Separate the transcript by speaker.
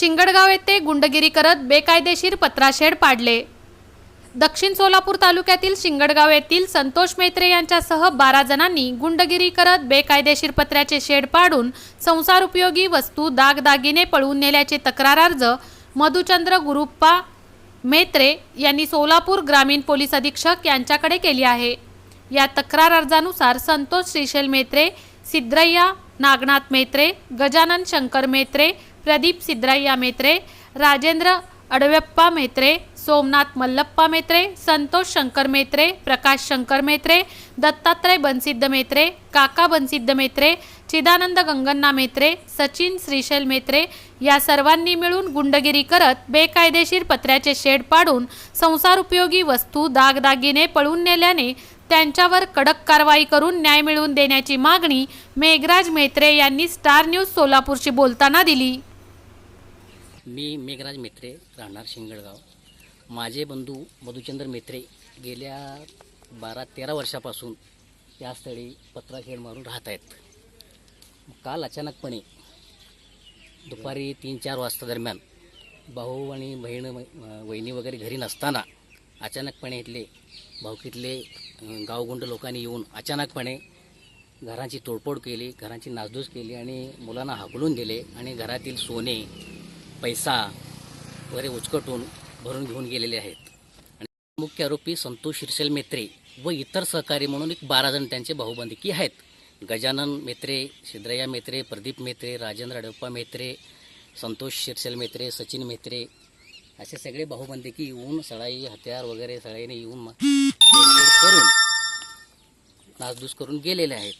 Speaker 1: शिंगडगाव येथे गुंडगिरी करत बेकायदेशीर पत्राशेड पाडले. दक्षिण सोलापूर तालुक्यातील शिंगडगाव येथील संतोष मेत्रे यांच्यासह बारा जणांनी गुंडगिरी करत बेकायदेशीर पत्र्याचे शेड पाडून संसार उपयोगी वस्तू दागदागिने पळवून नेल्याचे तक्रार अर्ज मधुचंद्र गुरुप्पा मेत्रे यांनी सोलापूर ग्रामीण पोलीस अधीक्षक यांच्याकडे केली आहे. या तक्रार अर्जानुसार संतोष श्रीशैल मेत्रे सिद्रय्या नागनाथ मेत्रे गजानन शंकर मेत्रे प्रदीप सिद्रय्या मेत्रे राजेंद्र अडव्यप्पा मेत्रे सोमनाथ मल्लप्पा मेत्रे संतोष शंकर मेत्रे प्रकाश शंकर मेत्रे दत्तात्रय बनसिद्ध मेत्रे काका बनसिद्ध मेत्रे चिदानंद गंगन्ना मेत्रे सचिन श्रीशैल मेत्रे या सर्वांनी मिळून गुंडगिरी करत बेकायदेशीर पत्र्याचे शेड पाडून संसार उपयोगी वस्तू दागदागिने पळून नेल्याने त्यांच्यावर कडक कारवाई करून न्याय मिळवून देण्याची मागणी मेघराज मेत्रे यांनी स्टार न्यूज सोलापूरशी बोलताना दिली.
Speaker 2: मी मेघराज मेत्रे राहणार शिंगळगाव. माझे बंधू मधुचंद्र मेत्रे गेल्या बारा तेरा वर्षापासून या स्थळी पत्राखेड मारून राहत आहेत. काल अचानकपणे दुपारी तीन चार वाजता दरम्यान भाऊ आणि बहीण वहिनी वगैरे घरी नसताना अचानकपणे इथले भाऊकीतले गावगुंड लोकांनी येऊन अचानकपणे घरांची तोडफोड केली घरांची नासधूस केली आणि मुलांना हाकलून दिले आणि घरातील सोने पैसा वगैरे उचकटून भरून घेऊन गेलेले आहेत. आणि मुख्य आरोपी संतोष शिरसेल मेत्रे व इतर सहकारी म्हणून एक बारा जण त्यांचे भाऊबंदिकी आहेत. गजानन मेत्रे सिद्रया मेत्रे प्रदीप मेत्रे राजेंद्र अडप्पा मेत्रे संतोष शिरसेल मेत्रे सचिन मेत्रे असे सगळे भाऊबंदिकी येऊन सळाई हत्यार वगैरे सळाईने येऊन करून नासधूस करून गेलेले आहेत.